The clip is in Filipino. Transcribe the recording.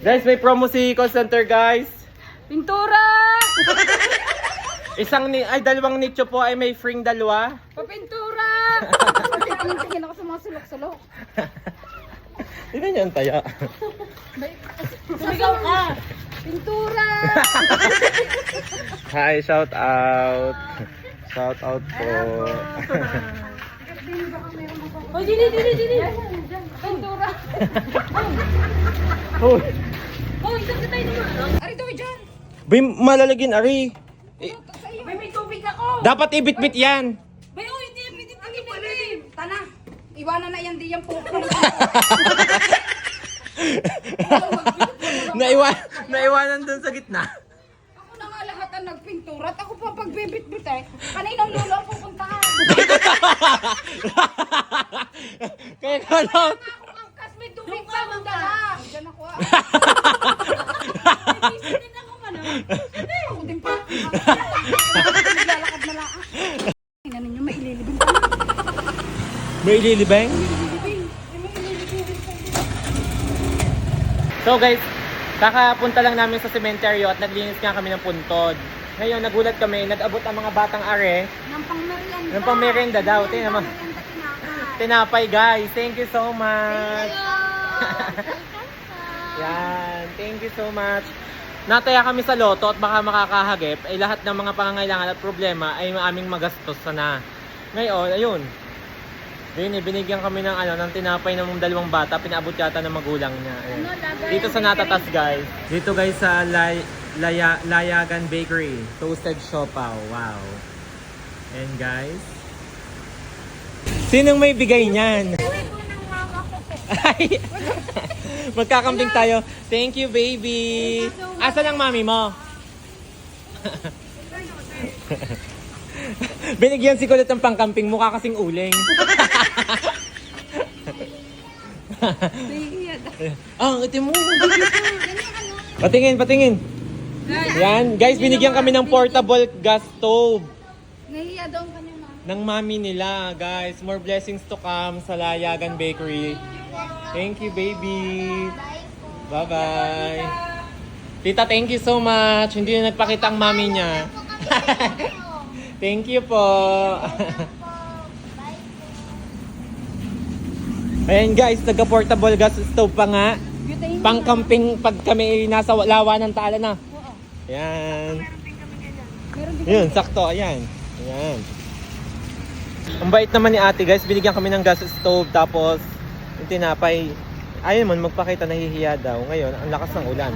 Guys, may promo si call center guys. Pintura! Isang ni ay dalawang nicho po ay may free dalawa. Papintura! Tingin ako sa mga sulok-sulok. Tingnan niyo ang taya. Sumigaw ka! Pintura! Hi, shout out. Shout out po. Oh, dili, dili, dili! Pintura! Hoy, Oh, isang tayo naman. Ari, tuwi dyan! bay malalagin ari. Eh, May may tubig ako! dapat ibit-bit 'yan. May oh, hindi, hindi, hindi, hindi. Tana, iwanan na yan, di yan po. Naiwan naiwanan dun sa gitna. Ako na nga lahat ang nagpintura at ako pa pagbibit-bit eh. Kaninang lulo ang pupuntahan. Kaya ko lang. May tubig pa akong dala. Diyan ako ah. din ako man ah. Hindi, ako din pa. Naglalakad na lang. Tingnan ninyo, may ililibing pa. May? Ililibing. So guys, kakapunta lang namin sa sementeryo at naglinis nga kami ng puntod. Ngayon, nagulat kami, nag-abot ang mga batang are. Nang pangmerienda. Ng pangmerienda daw, kinakain. Tinapay guys, thank you so much. Yan, thank you so much. Nataya kami sa loto at baka makakahagip ay lahat ng mga pangangailangan at problema ay aming magastos sana. Ngayon, ayun. Yun, eh, binigyan kami ng ano, ng tinapay ng dalawang bata, pinaabot yata ng magulang niya. Ayan. Dito sa Natatas guys. Dito guys sa Lay, Laya, Layagan Bakery. Toasted siopaw. Wow. And guys. Sinong may bigay niyan? Ay! Magkakambing tayo. Thank you, baby. Asa ang mami mo? Binigyan si Kulot ng pangkamping mukha kasing uling. Ah, ang itim mo. Patingin, patingin. Yan, guys, binigyan kami ng portable gas stove Nahiya daw ma. ng mami nila, guys. More blessings to come sa Layagan Bakery. Thank you, baby. Bye-bye. Tita, thank you so much. Hindi na nagpakita ang mami niya. thank you po. Ayan guys, nagka-portable gas stove pa nga. Pang-camping pag kami nasa lawa ng tala na. Ayan. Yun, sakto. Ayan. Ayan. Ang bait naman ni ate guys, binigyan kami ng gas stove tapos yung tinapay. Ayun man, magpakita nahihiya daw. Ngayon, ang lakas ng ulan.